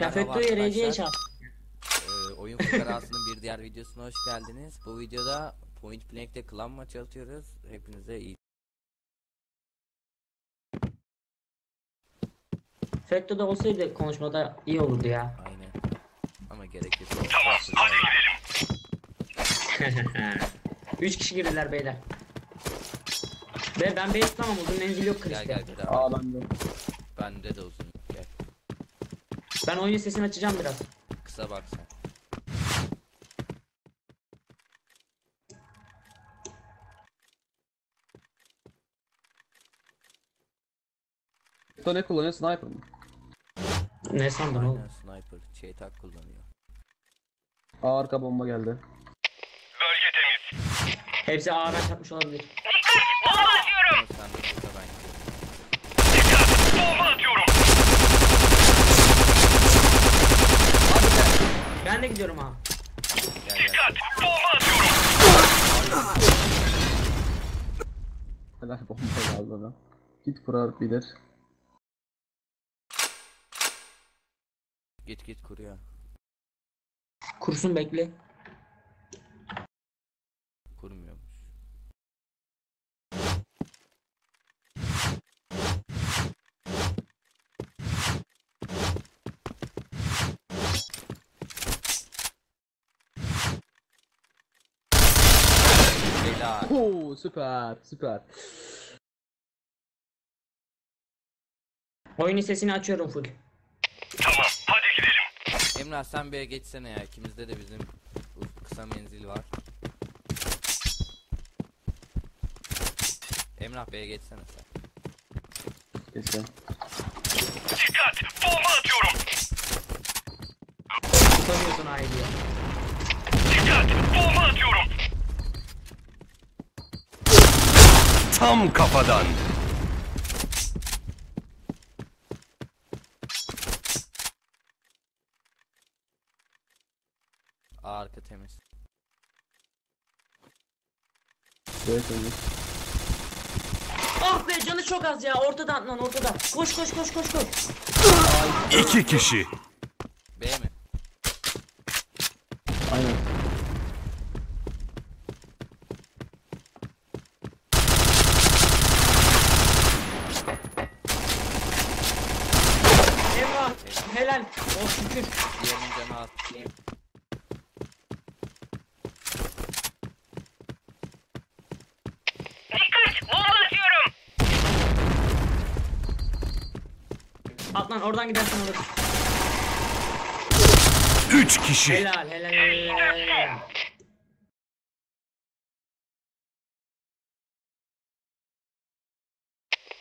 Ya Merhaba FETÖ'ye RC'ye arkadaşlar. çarp. Ee, oyun fukarasının bir diğer videosuna hoş geldiniz. Bu videoda Point Blank'te klan maçı atıyoruz. Hepinize iyi. FETÖ'de olsaydı konuşmada iyi olurdu ya. Aynen. Ama gerek yok. Tamam, hadi gidelim. 3 kişi girdiler beyler. Ve ben base tutamam uzun menzil yok Gel Chris'te. gel bir daha. Aa ben de. Bende de uzun. Ben oyun sesini açacağım biraz. Kısa bak sen. Victor ne kullanıyor? Sniper mı? Ne sandın oğlum? Aynen sniper. Çeytak kullanıyor. Aa arka bomba geldi. Bölge temiz. Hepsi ağır çarpmış olabilir. Bomba atıyorum. Ama sen de kısa ben gidiyorum. Dikkat! Bomba atıyorum. Gidiyorum ha. Gel gel. Dikkat! Bomba atıyorum. Helal bomba geldi adam. Git kurar bilir. Git git kuruyor. Kursun bekle. Helal. Oo süper süper. Oyunun sesini açıyorum full. Tamam, hadi gidelim. Emrah sen bir geçsene ya. İkimizde de bizim kısa menzil var. Emrah B'ye geçsene sen. Kesin. Dikkat! Bomba atıyorum. Tutamıyorsun A'yı diye. Dikkat! Bomba atıyorum. Tam kafadan. Arka temiz. Evet evet. Ah be canı çok az ya ortada lan ortada. Koş koş koş koş koş. İki kişi. B mi? Aynen. Emrah helal. Oh şükür. Diğerinin canı az. Dikkat! Bomba atıyorum. At lan oradan gidersen olur. Üç kişi. Helal helal helal. helal.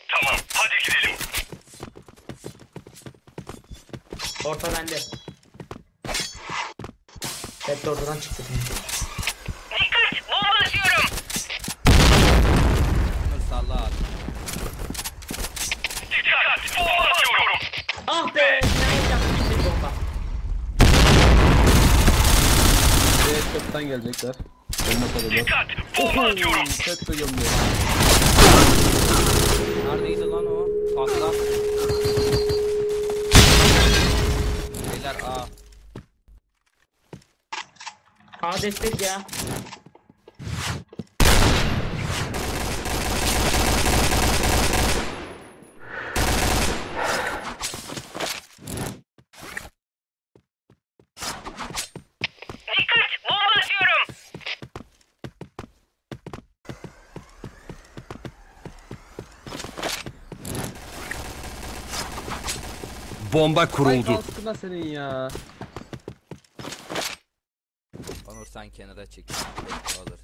Tamam, hadi gidelim. Orta bende. Hep de ortadan çıktı. Dikkat! Bomba atıyorum. Salla abi. Dikkat! Bomba atıyorum. Ah be! Bomba. Evet köprüden gelecekler. Dikkat! Bomba atıyorum. Köprü gömüyor. Neredeydi lan o? Patla. A destek ya. Bomba atıyorum. Bomba Ay kuruldu. kalsın senin ya. Onur sen kenara çek. O alır.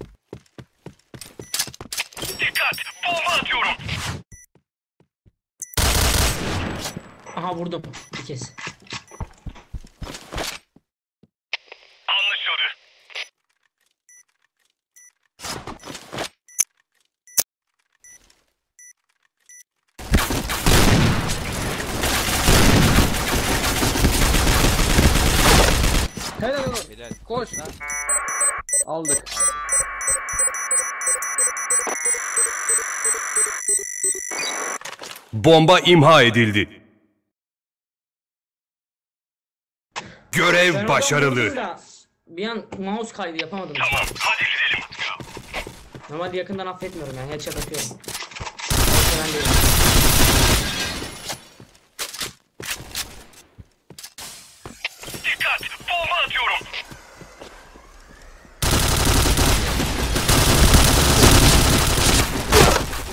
Dikkat! Bomba atıyorum. Aha vurdum. Bir kez. Anlaşıldı. Helal olsun. Helal. Koş. Lan. Aldık. Bomba imha edildi. Görev Ben oradan başarılı. vurdum da Bir an mouse kaydı yapamadım. Tamam hadi gidelim. Normalde yakından affetmiyorum yani headshot atıyorum. Ben değilim. Dikkat bomba atıyorum.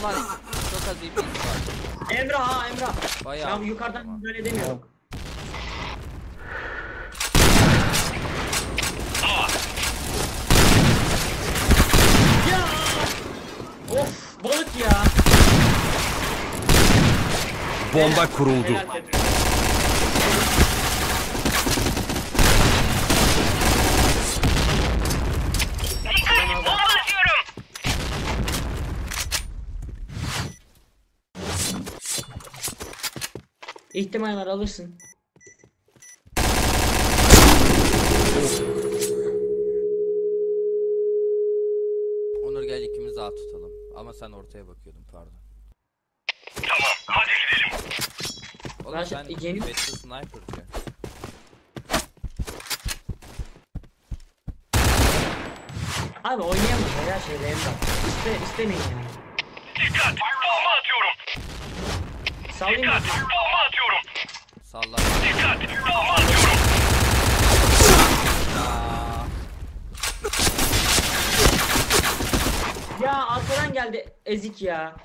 Ulan çok az iyi bir var. Emrah ha Emrah. Bayağı Ben yukarıdan müdahale edemiyorum. Ya! Of balık ya. Bomba kuruldu. Helal Pepe. Dikkat bomba atıyorum. İhtimal var alırsın. Onur gel ikimiz daha tutalım. Ama sen ortaya bakıyordun pardon. Tamam hadi gidelim. Oğlum Ben sen yeni- Battle Sniper diyor. Abi oynayamıyor ya şeyde Emrah. İste, istemeyin yani. Dikkat bomba atıyorum. Sallayayım mı? Dikkat bomba atıyorum. Salla. Dikkat bomba atıyorum. Ya arkadan geldi ezik ya.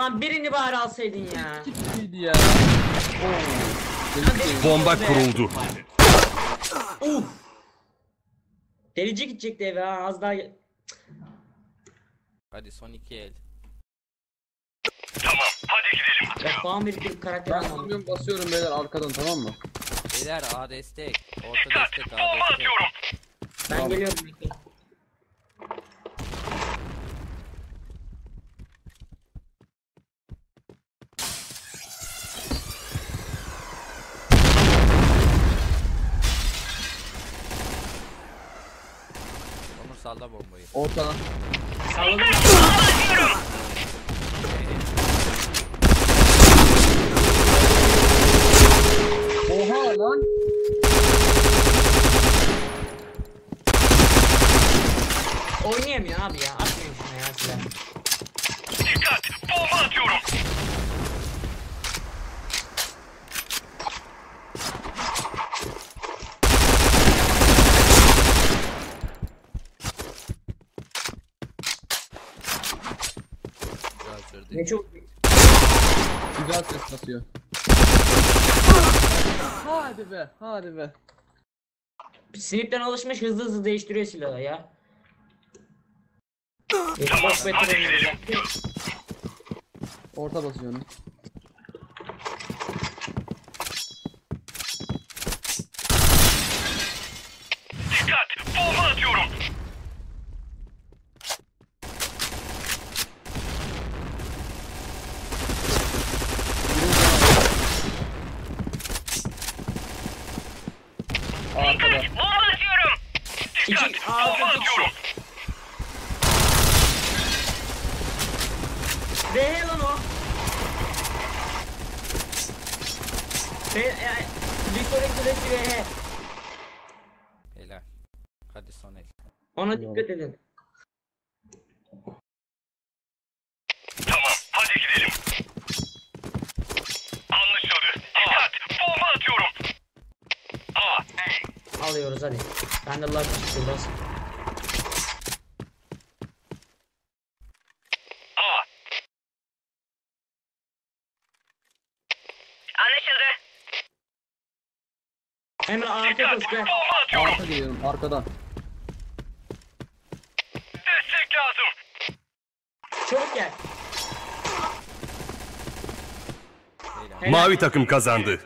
Lan birini bari alsaydın ya. İyiydi ya. Bomba kuruldu. Uf. Delici gidecekti eve ha az daha. Hadi son iki el. Tamam hadi gidelim. Ya puan biriktirip karakter Ben almam. basıyorum beyler arkadan tamam mı? Beyler A destek. Orta Dikkat destek A bomba destek. atıyorum. Ben geliyorum. bekle. Onur salla bombayı. Ortadan. Oha lan. Oynayamıyor abi ya. Atmayın şuna ya silah. Dikkat bomba atıyorum. Güzel sürdü. Ne çok Güzel ses kasıyor. Hadi be, hadi be. Snip'ten alışmış hızlı hızlı değiştiriyor silahı ya. Better hadi gidelim. Orta basıyorum. Dikkat bomba atıyorum. Arkada. Dikkat bomba atıyorum. Dikkat İki- bomba Aa, iki atıyorum. VH lan o. V... E, Victoria Küresi VH. Helal. Hadi son el. Ona dikkat edin. Tamam hadi gidelim. Anlaşıldı. Dikkat bomba atıyorum. A. Alıyoruz hadi. Ben de lag çıktı biraz. A. Anlaşıldı. Emre arka koş atıyorum. Arka geliyorum, arkadan. Destek lazım. Çabuk gel. Mavi takım kazandı.